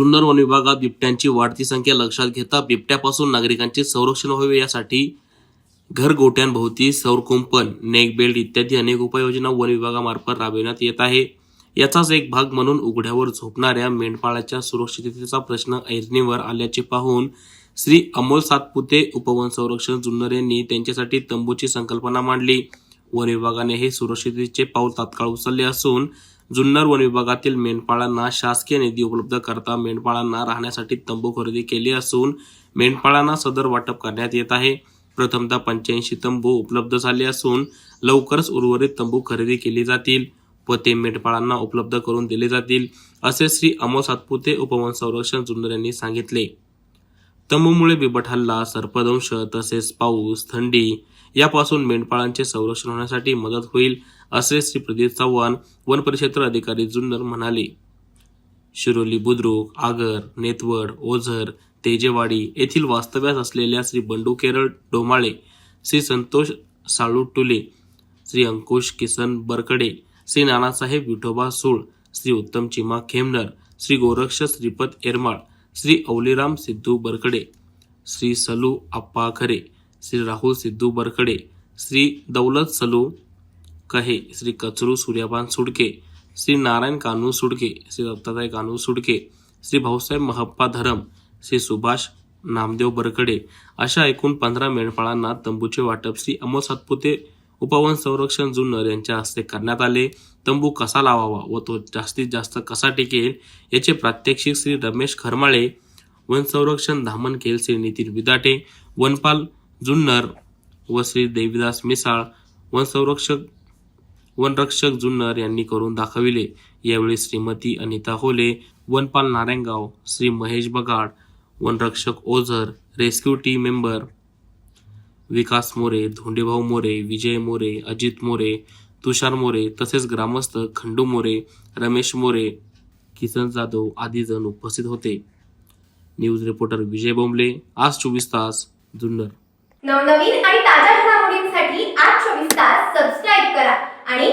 Junnar one विभागात बिबट्यांची वाढती संख्या लक्षात घेता बिबट्यापासून नागरिकांचे संरक्षण व्हावे यासाठी घरगोट्यांभोवती सौरकुंपण नेक बेल्ट इत्यादी अनेक उपाययोजना वन विभागामार्फत राबविण्यात येत आहे. याचाच एक भाग म्हणून उघड्यावर झोपणाऱ्या मेंढपाळाच्या सुरक्षिततेचा प्रश्न ऐरणीवर आल्याचे पाहून श्री अमोल सातपुते उपवन संरक्षण जुन्नर यांनी त्यांच्यासाठी तंबूची संकल्पना मांडली. वन विभागाने हे सुरक्षिततेचे पाऊल तात्काळ उचलले असून जुन्नर वन विभागातील मेंढपाळांना शासकीय निधी उपलब्ध करता मेंढपाळांना राहण्यासाठी तंबू खरेदी केली असून मेंढपाळांना सदर वाटप करण्यात येत आहे. प्रथमतः पंच्याऐंशी तंबू उपलब्ध झाले असून लवकरच उर्वरित तंबू खरेदी केली जातील व ते मेंढपाळांना उपलब्ध करून दिले जातील असे श्री अमोल सातपुते उपवन संरक्षण जुन्नर यांनी सांगितले. तंबूमुळे बिबट हल्ला सर्पदंश तसेच पाऊस थंडी यापासून मेंढपाळांचे संरक्षण होण्यासाठी मदत होईल असे श्री प्रदीप चव्हाण वन परिक्षेत्र अधिकारी जुन्नर म्हणाले. शिरोली बुद्रुक आगर नेतवड ओझर तेजेवाडी येथील वास्तव्यास असलेल्या श्री बंडू केरळ डोमाळे श्री संतोष साळू टुले श्री अंकुश किसन बरकडे श्री नानासाहेब विठोबा सूळ श्री उत्तम चिमा खेमनर श्री गोरक्ष श्रीपत एरमाळ श्री अवलीराम सिद्धू बरकडे श्री सलू आप्पा खरे श्री राहुल सिद्धू बरकडे श्री दौलत सलू कहे श्री कचरू सूर्यपान सुडके श्री नारायण कानू सुडके श्री दत्तात्रय कानू सुडके श्री भाऊसाहेब महप्पा धरम श्री सुभाष नामदेव बरकडे अशा एकूण पंधरा मेंढपाळांना तंबूचे वाटप श्री अमोल सातपुते उपवन संरक्षण जुन्नर यांच्या हस्ते करण्यात आले. तंबू कसा लावावा व तो जास्तीत जास्त कसा टिकेल याचे प्रात्यक्षिक श्री रमेश खरमाळे वन संरक्षण धामणखेल श्री नितीन विदाटे वनपाल जुन्नर व श्री देवीदास मिसाळ वन संरक्षक वनरक्षक जुन्नर यांनी करून दाखविले. यावेळी श्रीमती अनिता होले वनपाल नारायणगाव श्री महेश बगाड वनरक्षक Ozar rescue team member Vikas More Dhondebhau More Vijay More Ajit More Tushar More तसेच ग्रामस्थ खंडू मोरे रमेश मोरे किसन जाधव आदी जण उपस्थित होते. न्यूज रिपोर्टर विजय बोंबले आज चोवीस तास जुन्नर. नवनवीन आणि ताज्या घडामोडींसाठी आज चोवीस तास सबस्क्राईब करा आणि